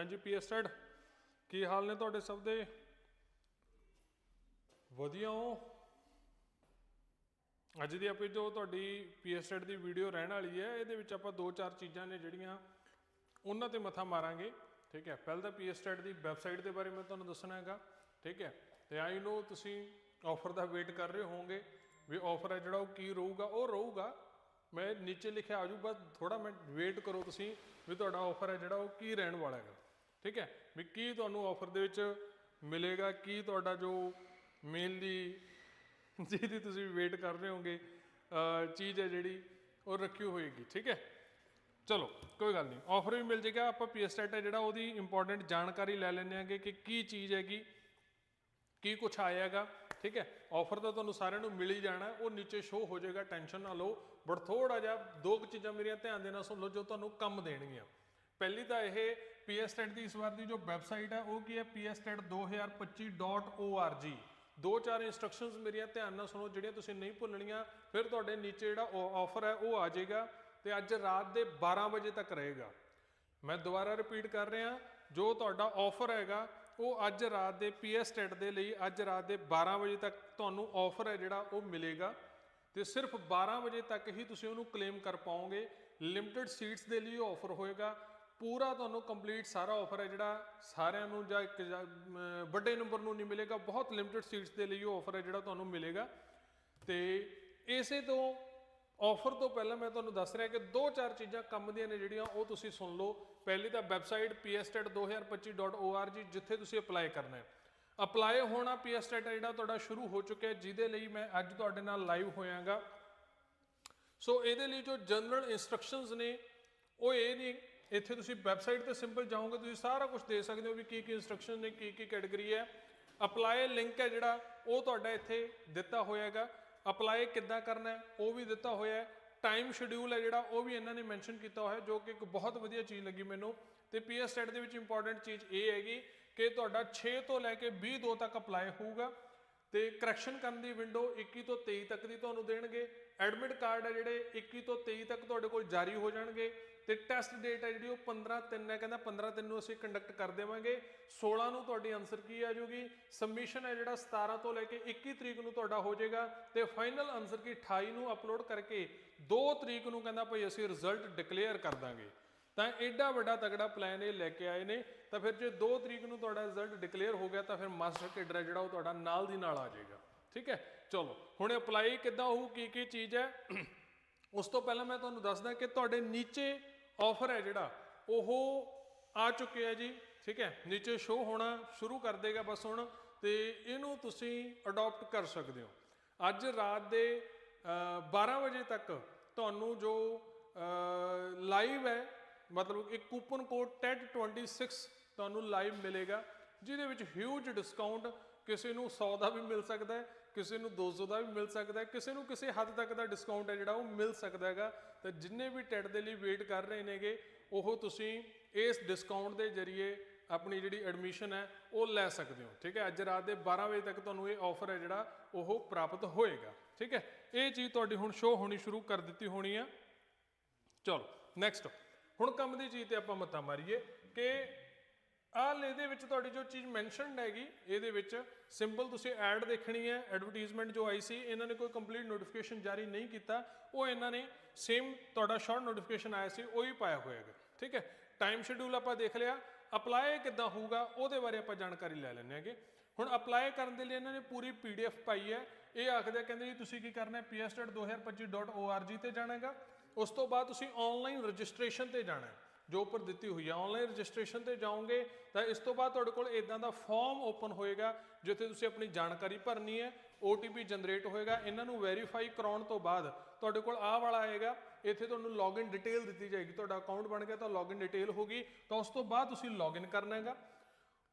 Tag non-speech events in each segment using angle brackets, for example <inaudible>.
ਹਾਂਜੀ, ਪੀ ਪੀਐਸਟਡ ਕੀ ਹਾਲ ਨੇ ਤੁਹਾਡੇ ਸਭ ਦੇ? ਵਧੀਆ ਹੋ? ਅੱਜ ਦੀ ਆਪਣੀ ਜੋ ਤੁਹਾਡੀ ਪੀ ਪੀਐਸਟਡ ਦੀ ਵੀਡੀਓ ਰਹਿਣ ਵਾਲੀ ਹੈ, ਇਹਦੇ ਵਿੱਚ ਆਪਾਂ ਦੋ ਚਾਰ ਚੀਜ਼ਾਂ ਨੇ ਜਿਹੜੀਆਂ ਉਹਨਾਂ ਤੇ ਮੱਥਾ ਮਾਰਾਂਗੇ, ਠੀਕ ਹੈ? ਪਹਿਲਾਂ ਤਾਂ ਪੀ ਪੀਐਸਟਡ ਦੀ ਵੈਬਸਾਈਟ ਦੇ ਬਾਰੇ ਮੈਂ ਤੁਹਾਨੂੰ ਦੱਸਣਾ ਹੈਗਾ, ਠੀਕ ਹੈ? ਤੇ ਆਈ ਨੋ ਤੁਸੀਂ ਆਫਰ ਦਾ ਵੇਟ ਕਰ ਰਹੇ ਹੋਵੋਗੇ ਵੀ ਆਫਰ ਹੈ ਜਿਹੜਾ ਉਹ ਕੀ ਰਹੂਗਾ? ਉਹ ਰਹੂਗਾ, ਮੈਂ ਨੀਚੇ ਲਿਖਿਆ ਆਜੂ ਬਸ ਥੋੜਾ ਮਿੰਟ ਵੇਟ ਕਰੋ ਤੁਸੀਂ ਵੀ ਤੁਹਾਡਾ ਆਫਰ ਹੈ ਜਿਹੜਾ ਉਹ ਕੀ ਰਹਿਣ ਵਾਲਾ ਹੈਗਾ। ਠੀਕ ਹੈ? ਵੀ ਕੀ ਤੁਹਾਨੂੰ ਆਫਰ ਦੇ ਵਿੱਚ ਮਿਲੇਗਾ? ਕੀ ਤੁਹਾਡਾ ਜੋ ਮੇਨਲੀ ਜਿਹਦੀ ਤੁਸੀਂ ਵੇਟ ਕਰ ਰਹੇ ਹੋਗੇ ਚੀਜ਼ ਹੈ ਜਿਹੜੀ ਉਹ ਰੱਖੀ ਹੋਏਗੀ, ਠੀਕ ਹੈ? ਚਲੋ, ਕੋਈ ਗੱਲ ਨਹੀਂ। ਆਫਰ ਵੀ ਮਿਲ ਜੇਗਾ। ਆਪਾਂ ਪੀਐਸਟੈਟ ਹੈ ਜਿਹੜਾ, ਉਹਦੀ ਇੰਪੋਰਟੈਂਟ ਜਾਣਕਾਰੀ ਲੈ ਲੈਂਦੇ ਆਂਗੇ ਕਿ ਕੀ ਚੀਜ਼ ਹੈਗੀ, ਕੀ ਕੁਛ ਆਏਗਾ ਠੀਕ ਹੈ? ਆਫਰ ਤਾਂ ਤੁਹਾਨੂੰ ਸਾਰਿਆਂ ਨੂੰ ਮਿਲ ਹੀ ਜਾਣਾ। ਉਹ ਨੀਚੇ ਸ਼ੋ ਹੋ ਜਾਏਗਾ। ਟੈਨਸ਼ਨ ਨਾ ਲਓ। ਬਟ ਥੋੜਾ ਜਿਹਾ, ਦੋ ਕੁ ਚੀਜ਼ਾਂ ਮੇਰੀਆਂ ਧਿਆਨ ਦੇ ਨਾਲ ਸੁਣ ਲਓ ਜੋ ਤੁਹਾਨੂੰ ਕੰਮ ਦੇਣਗੀਆਂ। ਪਹਿਲੀ ਤਾਂ ਇਹ ਪੀਐਸਟੈਟ ਦੀ ਇਸ ਵਾਰ ਦੀ ਜੋ ਵੈਬਸਾਈਟ ਹੈ, ਉਹ ਕੀ ਹੈ? Pstet2025.org ਦੋ ਚਾਰ ਇਨਸਟਰਕਸ਼ਨਸ ਮੇਰੀਆਂ ਧਿਆਨ ਨਾਲ ਸੁਣੋ, ਜਿਹੜੀਆਂ ਤੁਸੀਂ ਨਹੀਂ ਭੁੱਲਣੀਆਂ, ਫਿਰ ਤੁਹਾਡੇ ਨੀਚੇ ਜਿਹੜਾ ਆਫਰ ਹੈ, ਉਹ ਆ ਜਾਏਗਾ ਤੇ ਅੱਜ ਰਾਤ ਦੇ 12 ਵਜੇ ਤੱਕ ਰਹੇਗਾ। ਮੈਂ ਦੁਬਾਰਾ ਰਿਪੀਟ ਕਰ ਰਿਹਾ, ਜੋ ਤੁਹਾਡਾ ਆਫਰ ਹੈਗਾ, ਉਹ ਅੱਜ ਰਾਤ ਦੇ ਪੀਐਸਟੈਟ ਦੇ ਲਈ ਅੱਜ ਰਾਤ ਦੇ 12 ਵਜੇ ਤੱਕ ਤੁਹਾਨੂੰ ਆਫਰ ਹੈ ਜਿਹੜਾ, ਉਹ ਮਿਲੇਗਾ। ਤੇ ਸਿਰਫ 12 ਵਜੇ ਤੱਕ ਹੀ ਤੁਸੀਂ ਉਹਨੂੰ ਕਲੇਮ ਕਰ ਪਾਓਗੇ। ਲਿਮਟਿਡ ਸੀਟਸ ਦੇ ਲਈ ਆਫਰ ਹੋਏਗਾ। ਪੂਰਾ ਤੁਹਾਨੂੰ ਕੰਪਲੀਟ ਸਾਰਾ ਆਫਰ ਹੈ ਜਿਹੜਾ ਸਾਰਿਆਂ ਨੂੰ ਜਾਂ ਇੱਕ ਜਾਂ, ਵੱਡੇ ਨੰਬਰ ਨੂੰ ਨਹੀਂ ਮਿਲੇਗਾ। ਬਹੁਤ ਲਿਮਿਟਿਡ ਸੀਟਸ ਦੇ ਲਈ ਉਹ ਆਫਰ ਹੈ ਜਿਹੜਾ ਤੁਹਾਨੂੰ ਮਿਲੇਗਾ। ਤੇ ਇਸੇ ਤੋਂ ਆਫਰ ਤੋਂ ਪਹਿਲਾਂ ਮੈਂ ਤੁਹਾਨੂੰ ਦੱਸ ਰਿਹਾ ਕਿ ਦੋ ਚਾਰ ਚੀਜ਼ਾਂ ਕੰਮ ਦੀਆਂ ਨੇ ਜਿਹੜੀਆਂ ਉਹ ਤੁਸੀਂ ਸੁਣ ਲਓ। ਪਹਿਲੀ ਤਾਂ ਵੈਬਸਾਈਟ pstet2025.org ਜਿੱਥੇ ਤੁਸੀਂ ਅਪਲਾਈ ਕਰਨਾ ਹੈ। ਅਪਲਾਈ ਹੋਣਾ pstet ਜਿਹੜਾ ਤੁਹਾਡਾ ਸ਼ੁਰੂ ਹੋ ਚੁੱਕਿਆ ਜਿਹਦੇ ਲਈ ਮੈਂ ਅੱਜ ਤੁਹਾਡੇ ਨਾਲ ਲਾਈਵ ਹੋਇਆਗਾ। ਸੋ ਇਹਦੇ ਲਈ ਜੋ ਜਨਰਲ ਇਨਸਟਰਕਸ਼ਨਸ ਨੇ ਉਹ ਇਹ ਨਹੀਂ ਇੱਥੇ ਤੁਸੀਂ ਵੈਬਸਾਈਟ ਤੇ ਸਿੰਪਲ ਜਾਓਗੇ, ਤੁਸੀਂ ਸਾਰਾ ਕੁਝ ਦੇ ਸਕਦੇ ਹੋ ਵੀ ਕੀ ਕੀ ਇਨਸਟਰਕਸ਼ਨ ਨੇ, ਕੀ ਕੀ ਕੈਟਾਗਰੀ ਹੈ। ਅਪਲਾਈ ਲਿੰਕ ਹੈ ਜਿਹੜਾ, ਉਹ ਤੁਹਾਡਾ ਇੱਥੇ ਦਿੱਤਾ ਹੋਇਆ ਹੈਗਾ। ਅਪਲਾਈ ਕਿੱਦਾਂ ਕਰਨਾ ਹੈ, ਉਹ ਵੀ ਦਿੱਤਾ ਹੋਇਆ ਹੈ। ਟਾਈਮ ਸ਼ਡਿਊਲ ਹੈ ਜਿਹੜਾ, ਉਹ ਵੀ ਇਹਨਾਂ ਨੇ ਮੈਂਸ਼ਨ ਕੀਤਾ ਹੋਇਆ, ਜੋ ਕਿ ਇੱਕ ਬਹੁਤ ਵਧੀਆ ਚੀਜ਼ ਲੱਗੀ ਮੈਨੂੰ। ਤੇ ਪੀਐਸ ਸੈਟ ਦੇ ਵਿੱਚ ਇੰਪੋਰਟੈਂਟ ਚੀਜ਼ ਇਹ ਹੈਗੀ ਕਿ ਤੁਹਾਡਾ 6 ਤੋਂ ਲੈ ਕੇ 20 ਦੋ ਤੱਕ ਅਪਲਾਈ ਹੋਊਗਾ। ਤੇ ਕਰੈਕਸ਼ਨ ਕਰਨ ਦੀ ਵਿੰਡੋ 21 ਤੋਂ 23 ਤੱਕ ਦੀ ਤੁਹਾਨੂੰ ਦੇਣਗੇ। ਐਡਮਿਟ ਕਾਰਡ ਹੈ ਜਿਹੜੇ 21 ਤੋਂ 23 ਤੱਕ ਤੁਹਾਡੇ ਕੋਲ ਜਾਰੀ ਹੋ ਜਾਣਗੇ। ਤੇ ਟੈਸਟ ਡੇਟ ਹੈ ਜਿਹੜੀ ਉਹ 15 3 ਹੈ ਕਹਿੰਦਾ 15 3 ਨੂੰ ਅਸੀਂ ਕੰਡਕਟ ਕਰ ਦੇਵਾਂਗੇ। 16 ਨੂੰ ਤੁਹਾਡੀ ਆਨਸਰ ਕੀ ਆ ਜਾਊਗੀ? ਸਬਮਿਸ਼ਨ ਹੈ ਜਿਹੜਾ 17 ਤੋਂ ਲੈ ਕੇ 21 ਤਰੀਕ ਨੂੰ ਤੁਹਾਡਾ ਹੋ ਜਾਏਗਾ। ਤੇ ਫਾਈਨਲ ਆਨਸਰ ਕੀ 28 ਨੂੰ ਅਪਲੋਡ ਕਰਕੇ 2 ਤਰੀਕ ਨੂੰ ਕਹਿੰਦਾ ਭਾਈ ਅਸੀਂ ਰਿਜ਼ਲਟ ਡਿਕਲੇਅਰ ਕਰ ਦਾਂਗੇ। ਤਾਂ ਐਡਾ ਵੱਡਾ ਤਗੜਾ ਪਲਾਨ ਇਹ ਲੈ ਕੇ ਆਏ ਨੇ। ਤਾਂ ਫਿਰ ਜੇ 2 ਤਰੀਕ ਨੂੰ ਤੁਹਾਡਾ ਰਿਜ਼ਲਟ ਡਿਕਲੇਅਰ ਹੋ ਗਿਆ ਤਾਂ ਫਿਰ ਮਾਸਟਰ ਕੇਡਰ ਹੈ ਜਿਹੜਾ ਉਹ ਤੁਹਾਡਾ ਨਾਲ ਦੀ ਨਾਲ ਆ ਜਾਏਗਾ। ਠੀਕ ਹੈ? ਚਲੋ ਹੁਣ ਅਪਲਾਈ ਕਿੱਦਾਂ ਹੋਊ ਕੀ ਕੀ ਚੀਜ਼ ਹੈ? ਉਸ ਤੋਂ ਪਹਿਲਾਂ ਮੈਂ ਤੁਹਾਨੂੰ ਦੱਸਦਾ ਕਿ ਤੁਹਾਡੇ ਨੀਚੇ ਆਫਰ ਹੈ ਜਿਹੜਾ ਉਹ ਆ ਚੁੱਕੇ ਚੁੱਕਿਆ ਜੀ। ਠੀਕ ਹੈ? ਨੀਚੇ ਸ਼ੋ ਹੋਣਾ ਸ਼ੁਰੂ ਕਰ ਦੇਗਾ ਬਸ ਹੁਣ ਤੇ ਇਹਨੂੰ ਤੁਸੀਂ ਅਡਾਪਟ ਕਰ ਸਕਦੇ ਹੋ। ਅੱਜ ਰਾਤ ਦੇ ਅ, 12 ਵਜੇ ਤੱਕ ਤੁਹਾਨੂੰ ਜੋ ਲਾਈਵ ਹੈ ਮਤਲਬ ਇੱਕ ਕੂਪਨ ਕੋਡ TED26 ਤੁਹਾਨੂੰ ਲਾਈਵ ਮਿਲੇਗਾ, ਜਿਹਦੇ ਵਿੱਚ ਹਿਊਜ ਡਿਸਕਾਊਂਟ ਕਿਸੇ ਨੂੰ 100 ਦਾ ਵੀ ਮਿਲ ਸਕਦਾ ਹੈ, ਕਿਸੇ ਨੂੰ 200 ਦਾ ਵੀ ਮਿਲ ਸਕਦਾ ਹੈ, ਕਿਸੇ ਨੂੰ ਕਿਸੇ ਹੱਦ ਤੱਕ ਦਾ ਡਿਸਕਾਊਂਟ ਹੈ ਜਿਹੜਾ ਉਹ ਮਿਲ ਸਕਦਾ ਹੈਗਾ। ਤੇ ਜਿੰਨੇ ਵੀ ਟੈਟ ਦੇ ਲਈ ਵੇਟ ਕਰ ਰਹੇ ਨੇਗੇ, ਉਹ ਤੁਸੀਂ ਇਸ ਡਿਸਕਾਊਂਟ ਦੇ ਜ਼ਰੀਏ ਆਪਣੀ ਜਿਹੜੀ ਐਡਮਿਸ਼ਨ ਹੈ, ਉਹ ਲੈ ਸਕਦੇ ਹੋ। ਠੀਕ ਹੈ, ਅੱਜ ਰਾਤ ਦੇ 12 ਵਜੇ ਤੱਕ ਤੁਹਾਨੂੰ ਇਹ ਆਫਰ ਹੈ ਜਿਹੜਾ, ਉਹ ਪ੍ਰਾਪਤ ਹੋਏਗਾ। ਠੀਕ ਹੈ, ਇਹ ਚੀਜ਼ ਤੁਹਾਡੀ ਹੁਣ ਸ਼ੋ ਹੋਣੀ ਸ਼ੁਰੂ ਕਰ ਦਿੱਤੀ ਹੋਣੀ ਆ। ਚਲੋ ਨੈਕਸਟ ਹੁਣ ਕੰਮ ਦੀ ਚੀਜ਼ ਤੇ ਆਪਾਂ ਮੱਤਾ ਮਾਰੀਏ ਕਿ ਆਹ ਇਹਦੇ ਵਿੱਚ ਤੁਹਾਡੀ ਜੋ ਚੀਜ਼ ਮੈਂਸ਼ਨਡ ਹੈਗੀ, ਇਹਦੇ ਵਿੱਚ ਸਿੰਪਲ ਤੁਸੀਂ ਐਡ ਦੇਖਣੀ ਹੈ ਐਡਵਰਟਾਈਜ਼ਮੈਂਟ ਜੋ ਆਈ ਸੀ, ਇਹਨਾਂ ਨੇ ਕੋਈ ਕੰਪਲੀਟ ਨੋਟੀਫਿਕੇਸ਼ਨ ਜਾਰੀ ਨਹੀਂ ਕੀਤਾ, ਉਹ ਇਹਨਾਂ ਨੇ ਸੇਮ ਤੁਹਾਡਾ ਸ਼ਾਰਟ ਨੋਟੀਫਿਕੇਸ਼ਨ ਆਇਆ ਸੀ, ਉਹੀ ਪਾਇਆ ਹੋਇਆ ਠੀਕ ਹੈ? ਟਾਈਮ ਸ਼ਡਿਊਲ ਆਪਾਂ ਦੇਖ ਲਿਆ ਅਪਲਾਈ ਕਿੱਦਾਂ ਹੋਊਗਾ, ਉਹਦੇ ਬਾਰੇ ਆਪਾਂ ਜਾਣਕਾਰੀ ਲੈ ਲੈਂਦੇ ਹੈਗੇ। ਹੁਣ ਅਪਲਾਈ ਕਰਨ ਦੇ ਲਈ ਇਹਨਾਂ ਨੇ ਪੂਰੀ ਪੀਡੀਐਫ ਪਾਈ ਹੈ, ਇਹ ਆਖਦੇ ਕਹਿੰਦੇ ਜੀ, ਤੁਸੀਂ ਕੀ ਕਰਨਾ ਹੈ? Pstet2025.org ਤੇ ਜਾਣਾ ਹੈਗਾ, ਉਸ ਤੋਂ ਬਾਅਦ ਤੁਸੀਂ ਆਨਲਾਈਨ ਰਜਿਸਟ੍ਰੇਸ਼ਨ ਤੇ ਜਾਣਾ ਹੈ। ਜੋ ਉੱਪਰ ਦਿੱਤੀ ਹੋਈ ਹੈ ਆਨਲਾਈਨ ਰਜਿਸਟ੍ਰੇਸ਼ਨ ਤੇ ਜਾਓਗੇ ਤਾਂ ਇਸ ਤੋਂ ਬਾਅਦ ਤੁਹਾਡੇ ਕੋਲ ਇਦਾਂ ਦਾ ਫਾਰਮ ਓਪਨ ਹੋਏਗਾ, ਜਿੱਥੇ ਤੁਸੀਂ ਆਪਣੀ ਜਾਣਕਾਰੀ ਭਰਨੀ ਹੈ OTP ਜਨਰੇਟ ਹੋਏਗਾ, ਇਹਨਾਂ ਨੂੰ ਵੈਰੀਫਾਈ ਕਰਾਉਣ ਤੋਂ ਬਾਅਦ ਤੁਹਾਡੇ ਕੋਲ ਆਹ ਵਾਲਾ ਆਏਗਾ, ਇੱਥੇ ਤੁਹਾਨੂੰ ਲੌਗਇਨ ਡਿਟੇਲ ਦਿੱਤੀ ਜਾਏਗੀ, ਤੁਹਾਡਾ ਅਕਾਊਂਟ ਬਣ ਗਿਆ ਤਾਂ ਲੌਗਇਨ ਡਿਟੇਲ ਹੋਗੀ ਤਾਂ ਉਸ ਤੋਂ ਬਾਅਦ ਤੁਸੀਂ ਲੌਗਇਨ ਕਰਨਾ ਹੈਗਾ।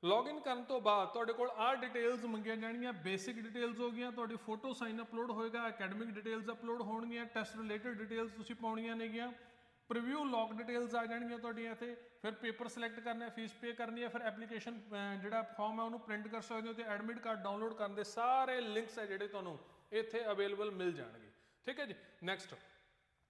ਲੌਗਇਨ ਕਰਨ ਤੋਂ ਬਾਅਦ ਤੁਹਾਡੇ ਕੋਲ ਆਹ ਡਿਟੇਲਸ ਮੰਗੀਆਂ ਜਾਣਗੀਆਂ ਬੇਸਿਕ ਡਿਟੇਲਸ ਹੋ ਗਈਆਂ, ਤੁਹਾਡੀ ਫੋਟੋ ਸਾਈਨ ਅਪਲੋਡ ਹੋਏਗਾ ਅਕੈਡਮਿਕ ਡਿਟੇਲਸ ਅਪਲੋਡ ਹੋਣਗੀਆਂ ਟੈਸਟ ਰਿਲੇਟਡ ਡਿਟੇਲਸ ਤੁਸੀਂ ਪਾਉਣੀਆਂ ਨੇਗੀਆਂ। ਪ੍ਰੀਵਿਊ ਲੌਗ ਡਿਟੇਲਸ ਆ ਜਾਣਗੀਆਂ ਤੁਹਾਡੀਆਂ ਇੱਥੇ, ਫਿਰ ਪੇਪਰ ਸਿਲੈਕਟ ਕਰਨਾ ਹੈ ਫੀਸ ਪੇ ਕਰਨੀ ਹੈ ਫਿਰ ਐਪਲੀਕੇਸ਼ਨ ਜਿਹੜਾ ਫਾਰਮ ਹੈ ਉਹਨੂੰ ਪ੍ਰਿੰਟ ਕਰ ਸਕਦੇ ਹੋ ਤੇ ਐਡਮਿਟ ਕਾਰਡ ਡਾਊਨਲੋਡ ਕਰਨ ਦੇ ਸਾਰੇ ਲਿੰਕਸ ਹੈ ਜਿਹੜੇ ਤੁਹਾਨੂੰ ਇੱਥੇ ਅਵੇਲੇਬਲ ਮਿਲ ਜਾਣਗੇ। ਠੀਕ ਹੈ ਜੀ? ਨੈਕਸਟ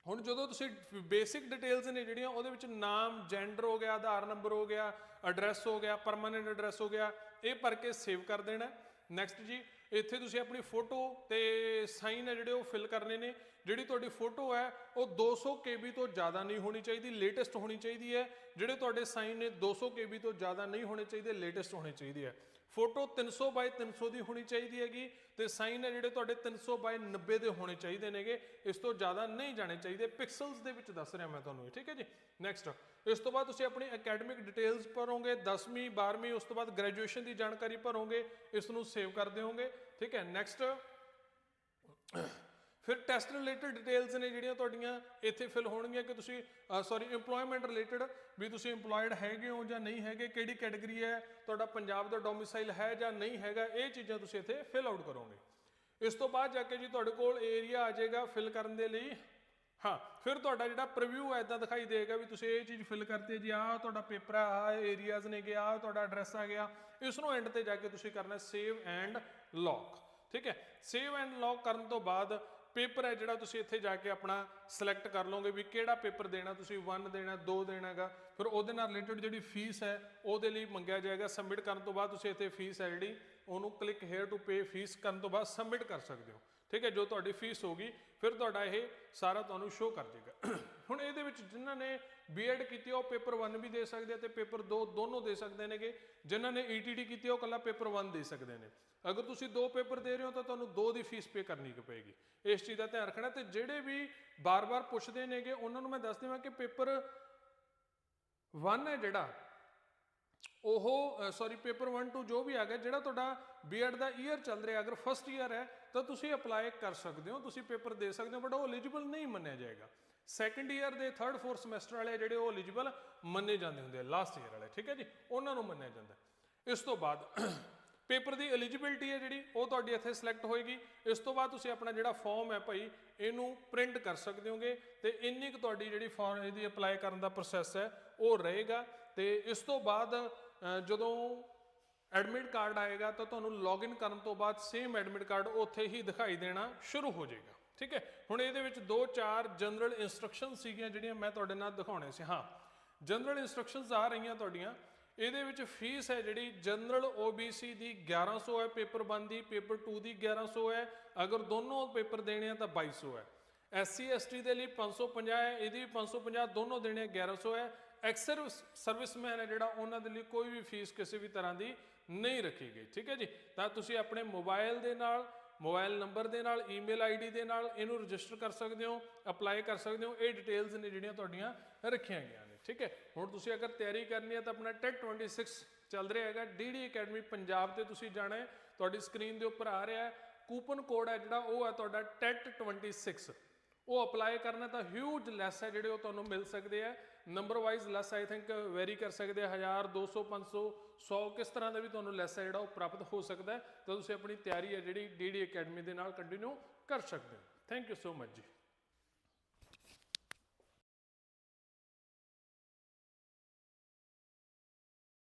ਹੁਣ ਜਦੋਂ ਤੁਸੀਂ ਬੇਸਿਕ ਡਿਟੇਲਸ ਨੇ ਜਿਹੜੀਆਂ, ਉਹਦੇ ਵਿੱਚ ਨਾਮ ਜੈਂਡਰ ਹੋ ਗਿਆ, ਆਧਾਰ ਨੰਬਰ ਹੋ ਗਿਆ ਐਡਰੈਸ ਹੋ ਗਿਆ ਪਰਮਨੈਂਟ ਐਡਰੈਸ ਹੋ ਗਿਆ, ਇਹ ਭਰ ਕੇ ਸੇਵ ਕਰ ਦੇਣਾ। ਨੈਕਸਟ ਜੀ, ਇੱਥੇ ਤੁਸੀਂ ਆਪਣੀ ਫੋਟੋ ਤੇ ਸਾਈਨ ਹੈ ਜਿਹੜੇ ਉਹ ਫਿਲ ਕਰਨੇ ਨੇ। ਜਿਹੜੀ ਤੁਹਾਡੀ ਫੋਟੋ ਹੈ, ਉਹ 200 KB ਤੋਂ ਜ਼ਿਆਦਾ ਨਹੀਂ ਹੋਣੀ ਚਾਹੀਦੀ ਲੇਟੈਸਟ ਹੋਣੀ ਚਾਹੀਦੀ ਹੈ। ਜਿਹੜੇ ਤੁਹਾਡੇ ਸਾਈਨ ਨੇ 200 KB ਤੋਂ ਜ਼ਿਆਦਾ ਨਹੀਂ ਹੋਣੇ ਚਾਹੀਦੇ ਲੇਟੈਸਟ ਹੋਣੇ ਚਾਹੀਦੇ ਹੈ। ਫੋਟੋ 300 ਬਾਈ 300 ਦੀ ਹੋਣੀ ਚਾਹੀਦੀ ਹੈਗੀ ਤੇ ਸਾਈਨ ਹੈ ਜਿਹੜੇ ਤੁਹਾਡੇ 300 ਬਾਈ 90 ਦੇ ਹੋਣੇ ਚਾਹੀਦੇ ਨੇਗੇ। ਇਸ ਤੋਂ ਜ਼ਿਆਦਾ ਨਹੀਂ ਜਾਣੇ ਚਾਹੀਦੇ। ਪਿਕਸਲਸ ਦੇ ਵਿੱਚ ਦੱਸ ਰਿਹਾ ਮੈਂ ਤੁਹਾਨੂੰ ਠੀਕ ਹੈ ਜੀ? ਨੈਕਸਟ ਇਸ ਤੋਂ ਬਾਅਦ ਤੁਸੀਂ ਆਪਣੀ ਅਕੈਡਮਿਕ ਡਿਟੇਲਸ ਭਰੋਗੇ 10ਵੀਂ 12ਵੀਂ ਉਸ ਤੋਂ ਬਾਅਦ ਗ੍ਰੈਜੂਏਸ਼ਨ ਦੀ ਜਾਣਕਾਰੀ ਭਰੋਗੇ, ਇਸ ਨੂੰ ਸੇਵ ਕਰ ਦਿਓਗੇ, ਠੀਕ ਹੈ? ਨੈਕਸਟ ਫਿਰ ਟੈਸਟ ਰਿਲੇਟਡ ਡਿਟੇਲਸ ਨੇ ਜਿਹੜੀਆਂ ਤੁਹਾਡੀਆਂ ਇੱਥੇ ਫਿਲ ਹੋਣਗੀਆਂ ਕਿ ਤੁਸੀਂ ਸੌਰੀ EMPLOYMENT ਰਿਲੇਟਡ ਵੀ ਤੁਸੀਂ EMPLOYED ਹੈਗੇ ਹੋ ਜਾਂ ਨਹੀਂ ਹੈਗੇ, ਕਿਹੜੀ ਕੈਟਾਗਰੀ ਹੈ, ਤੁਹਾਡਾ ਪੰਜਾਬ ਦਾ ਡੋਮਿਸਾਈਲ ਹੈ ਜਾਂ ਨਹੀਂ ਹੈਗਾ, ਇਹ ਚੀਜ਼ਾਂ ਤੁਸੀਂ ਇੱਥੇ ਫਿਲ ਆਊਟ ਕਰੋਗੇ। ਇਸ ਤੋਂ ਬਾਅਦ ਜਾ ਕੇ ਜੀ ਤੁਹਾਡੇ ਕੋਲ ਏਰੀਆ ਆ ਜਾਏਗਾ ਫਿਲ ਕਰਨ ਦੇ ਲਈ। ਹਾਂ, ਫਿਰ ਤੁਹਾਡਾ ਜਿਹੜਾ ਪ੍ਰੀਵਿਊ ਹੈ ਇਦਾਂ ਦਿਖਾਈ ਦੇਗਾ ਵੀ ਤੁਸੀਂ ਇਹ ਚੀਜ਼ ਫਿਲ ਕਰਤੀ ਜੀ, ਆਹ ਤੁਹਾਡਾ ਪੇਪਰ ਆ, ਆਹ ਏਰੀਆਜ਼ ਨੇ ਗਿਆ ਆਹ ਤੁਹਾਡਾ ਐਡਰੈਸ ਆ ਗਿਆ। ਇਸ ਨੂੰ ਐਂਡ ਤੇ ਜਾ ਕੇ ਤੁਸੀਂ ਕਰਨਾ ਸੇਵ ਐਂਡ ਲੌਕ ਠੀਕ ਹੈ? ਸੇਵ ਐਂਡ ਲੌਕ ਕਰਨ ਤੋਂ ਬਾਅਦ ਪੇਪਰ ਹੈ ਜਿਹੜਾ ਤੁਸੀਂ ਇੱਥੇ ਜਾ ਕੇ ਆਪਣਾ ਸਿਲੈਕਟ ਕਰ ਲਓਗੇ ਵੀ ਕਿਹੜਾ ਪੇਪਰ ਦੇਣਾ, ਤੁਸੀਂ 1 ਦੇਣਾ 2 ਦੇਣਾਗਾ। ਫਿਰ ਉਹਦੇ ਨਾਲ ਰਿਲੇਟਡ ਜਿਹੜੀ ਫੀਸ ਹੈ, ਉਹਦੇ ਲਈ ਮੰਗਿਆ ਜਾਏਗਾ। ਸਬਮਿਟ ਕਰਨ ਤੋਂ ਬਾਅਦ ਤੁਸੀਂ ਇੱਥੇ ਫੀਸ ਹੈ ਜਿਹੜੀ, ਉਹਨੂੰ click here to pay fees ਕਰਨ ਤੋਂ ਬਾਅਦ ਸਬਮਿਟ ਕਰ ਸਕਦੇ ਹੋ। ਠੀਕ ਹੈ, ਜੋ ਤੁਹਾਡੀ ਫੀਸ ਹੋਗੀ ਫਿਰ ਤੁਹਾਡਾ ਇਹ ਸਾਰਾ ਤੁਹਾਨੂੰ ਸ਼ੋ ਕਰ ਜਾਏਗਾ <clears throat> ਹੁਣ ਇਹਦੇ ਵਿੱਚ ਜਿਨ੍ਹਾਂ ਨੇ ਬੀਐਡ ਕੀਤੀ ਉਹ ਪੇਪਰ 1 ਵੀ ਦੇ ਸਕਦੇ ਆ ਤੇ ਪੇਪਰ 2 ਦੋਨੋਂ ਦੇ ਸਕਦੇ ਨੇਗੇ। ਜਿਨ੍ਹਾਂ ਨੇ ਈਟੀਟੀ ਕੀਤੀ ਉਹ ਕੱਲਾ ਪੇਪਰ 1 ਦੇ ਸਕਦੇ ਨੇ। ਅਗਰ ਤੁਸੀਂ ਦੋ ਪੇਪਰ ਦੇ ਰਹੇ ਹੋ ਤਾਂ ਤੁਹਾਨੂੰ ਦੋ ਦੀ ਫੀਸ ਪੇ ਕਰਨੀ ਪਏਗੀ। ਇਸ ਚੀਜ਼ ਦਾ ਧਿਆਨ ਰੱਖਣਾ ਤੇ ਜਿਹੜੇ ਵੀ ਬਾਰ-ਬਾਰ ਪੁੱਛਦੇ ਨੇਗੇ, ਉਹਨਾਂ ਨੂੰ ਮੈਂ ਦੱਸ ਦੇਵਾਂ ਕਿ ਪੇਪਰ 1 ਹੈ ਜਿਹੜਾ, ਉਹ ਸੌਰੀ ਪੇਪਰ 1 2 ਜੋ ਵੀ ਆ ਗਿਆ ਜਿਹੜਾ ਤੁਹਾਡਾ ਬੀਐਡ ਦਾ ਈਅਰ ਚੱਲ ਰਿਹਾ, ਅਗਰ ਫਸਟ ਈਅਰ ਹੈ, ਤਾਂ ਤੁਸੀਂ ਅਪਲਾਈ ਕਰ ਸਕਦੇ ਹੋ, ਤੁਸੀਂ ਪੇਪਰ ਦੇ ਸਕਦੇ ਹੋ ਬਟ ਉਹ ਐਲੀਜੀਬਲ ਨਹੀਂ ਮੰਨਿਆ ਜਾਏਗਾ। ਸੈਕੰਡ ਈਅਰ ਦੇ ਥਰਡ ਫੋਰਥ ਸਮੈਸਟਰ ਵਾਲੇ ਆ ਜਿਹੜੇ, ਉਹ ਐਲੀਜੀਬਲ ਮੰਨੇ ਜਾਂਦੇ ਹੁੰਦੇ ਆ ਲਾਸਟ ਈਅਰ ਵਾਲੇ, ਠੀਕ ਹੈ ਜੀ? ਉਹਨਾਂ ਨੂੰ ਮੰਨਿਆ ਜਾਂਦਾ। ਇਸ ਤੋਂ ਬਾਅਦ ਪੇਪਰ ਦੀ ਐਲੀਜੀਬਿਲਟੀ ਹੈ ਜਿਹੜੀ, ਉਹ ਤੁਹਾਡੀ ਇੱਥੇ ਸਿਲੈਕਟ ਹੋਏਗੀ। ਇਸ ਤੋਂ ਬਾਅਦ ਤੁਸੀਂ ਆਪਣਾ ਜਿਹੜਾ ਫਾਰਮ ਹੈ ਭਾਈ, ਇਹਨੂੰ ਪ੍ਰਿੰਟ ਕਰ ਸਕਦੇ ਹੋਗੇ ਤੇ ਇੰਨੀ ਕੁ ਤੁਹਾਡੀ ਜਿਹੜੀ ਫਾਰਮ ਇਹਦੀ ਅਪਲਾਈ ਕਰਨ ਦਾ ਪ੍ਰੋਸੈਸ ਹੈ, ਉਹ ਰਹੇਗਾ। ਤੇ ਇਸ ਤੋਂ ਬਾਅਦ ਜਦੋਂ ਐਡਮਿਟ ਕਾਰਡ ਆਏਗਾ, ਤਾਂ ਤੁਹਾਨੂੰ ਲੌਗਇਨ ਕਰਨ ਤੋਂ ਬਾਅਦ ਸੇਮ ਐਡਮਿਟ ਕਾਰਡ ਉੱਥੇ ਹੀ ਦਿਖਾਈ ਦੇਣਾ ਸ਼ੁਰੂ ਹੋ ਜਾਏਗਾ। ਠੀਕ ਹੈ? ਹੁਣ ਇਹਦੇ ਵਿੱਚ ਦੋ ਚਾਰ ਜਨਰਲ ਇਨਸਟਰਕਸ਼ਨ ਸੀਗੀਆਂ ਜਿਹੜੀਆਂ ਮੈਂ ਤੁਹਾਡੇ ਨਾਲ ਦਿਖਾਉਣੇ ਸੀ। ਹਾਂ ਜਨਰਲ ਇਨਸਟਰਕਸ਼ਨਸ ਆ ਰਹੀਆਂ ਤੁਹਾਡੀਆਂ। ਇਹਦੇ ਵਿੱਚ ਫੀਸ ਹੈ ਜਿਹੜੀ ਜਨਰਲ OBC ਦੀ 1100 ਹੈ, ਪੇਪਰ 1 ਦੀ, ਪੇਪਰ 2 ਦੀ 1100 ਹੈ। ਅਗਰ ਦੋਨੋਂ ਪੇਪਰ ਦੇਣੇ ਆ ਤਾਂ 2200 ਹੈ। SC ST ਦੇ ਲਈ 550 ਹੈ, ਇਹਦੀ ਵੀ 550 ਦੋਨੋਂ ਦੇਣੇ ਆ 1100 ਹੈ। ਐਕਸਰ ਸਰਵਿਸਮੈਨ ਹੈ ਜਿਹੜਾ, ਉਹਨਾਂ ਦੇ ਲਈ ਕੋਈ ਵੀ ਫੀਸ ਕਿਸੇ ਵੀ ਤਰ੍ਹਾਂ ਦੀ ਨਹੀਂ ਰੱਖੀ ਗਈ। ਠੀਕ ਹੈ ਜੀ? ਤਾਂ ਤੁਸੀਂ ਆਪਣੇ ਮੋਬਾਈਲ ਦੇ ਨਾਲ, ਮੋਬਾਈਲ ਨੰਬਰ ਦੇ ਨਾਲ, ਈਮੇਲ ਆਈਡੀ ਦੇ ਨਾਲ ਇਹਨੂੰ ਰਜਿਸਟਰ ਕਰ ਸਕਦੇ ਹੋ, ਅਪਲਾਈ ਕਰ ਸਕਦੇ ਹੋ। ਇਹ ਡਿਟੇਲਸ ਨੇ ਜਿਹੜੀਆਂ ਤੁਹਾਡੀਆਂ ਰੱਖੀਆਂ ਗਈਆਂ ਨੇ ਠੀਕ ਹੈ? ਹੁਣ ਤੁਸੀਂ ਅਗਰ ਤਿਆਰੀ ਕਰਨੀ ਹੈ ਤਾਂ ਆਪਣਾ ਟੈਟ 26 ਚੱਲ ਰਿਹਾ ਹੈਗਾ। ਡੀਡੀ ਅਕੈਡਮੀ ਪੰਜਾਬ ਤੇ ਤੁਸੀਂ ਜਾਣਾ ਹੈ। ਤੁਹਾਡੀ ਸਕਰੀਨ ਦੇ ਉੱਪਰ ਆ ਰਿਹਾ ਹੈ। ਕੂਪਨ ਕੋਡ ਹੈ ਜਿਹੜਾ, ਉਹ ਹੈ ਤੁਹਾਡਾ ਟੈਟ 26 ਉਹ ਅਪਲਾਈ ਕਰਨਾ ਤਾਂ ਹਿਊਜ ਲੈਸ ਹੈ ਜਿਹੜੇ ਉਹ ਤੁਹਾਨੂੰ ਮਿਲ ਸਕਦੇ ਆ number wise less I think very ਕਰ ਸਕਦੇ ਆ 1000 200 500 100 ਕਿਸ ਤਰ੍ਹਾਂ ਦਾ ਵੀ ਤੁਹਾਨੂੰ ਲੈਸ ਹੈ ਜਿਹੜਾ ਉਹ ਪ੍ਰਾਪਤ ਹੋ ਸਕਦਾ ਤਾਂ ਤੁਸੀਂ ਆਪਣੀ ਤਿਆਰੀ ਹੈ ਜਿਹੜੀ ਡੀਡੀ ਅਕੈਡਮੀ ਦੇ ਨਾਲ ਕੰਟੀਨਿਊ ਕਰ ਸਕਦੇ ਹੋ। ਥੈਂਕ ਯੂ ਸੋ ਮਚ ਜੀ।